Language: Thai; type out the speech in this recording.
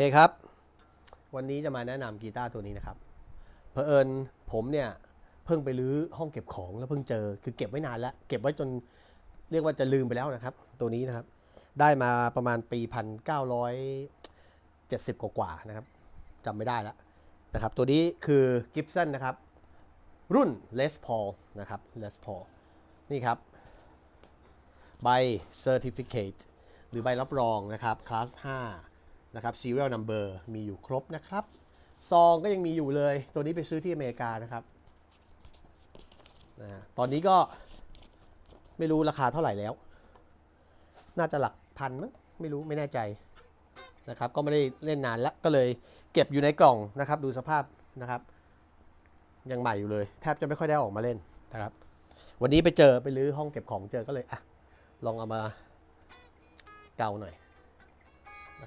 เคครับ วันนี้จะมาแนะนำกีตาร์ตัวนี้นะครับเผอิญผมเนี่ยเพิ่งไปรื้อห้องเก็บของแล้วเพิ่งเจอคือเก็บไว้นานแล้ว เก็บไว้จนเรียกว่าจะลืมไปแล้วนะครับ ตัวนี้นะครับ ได้มาประมาณปี 1970 กว่าๆนะครับจำไม่ได้แล้วนะครับ ตัวนี้คือ Gibson นะครับ รุ่น Les Paul นะครับ Les Paul นี่ครับ ใบ Certificate หรือใบรับรองนะครับคลาส5 นะครับ Serial Number มีอยู่ครบนะครับ ซองก็ยังมีอยู่เลย ตัวนี้ไปซื้อที่อเมริกานะครับนะตอนนี้ก็ไม่รู้ราคาเท่าไหร่แล้ว น่าจะหลักพันมั้ง ไม่รู้ไม่แน่ใจนะครับ ก็ไม่ได้เล่นนานแล้ว ก็เลยเก็บอยู่ในกล่องนะครับ ดูสภาพนะครับ ยังใหม่อยู่เลย แทบจะไม่ค่อยได้ออกมาเล่นนะครับ วันนี้ไปเจอไปรื้อห้องเก็บของเจอก็เลยอะลองเอามาเกาหน่อย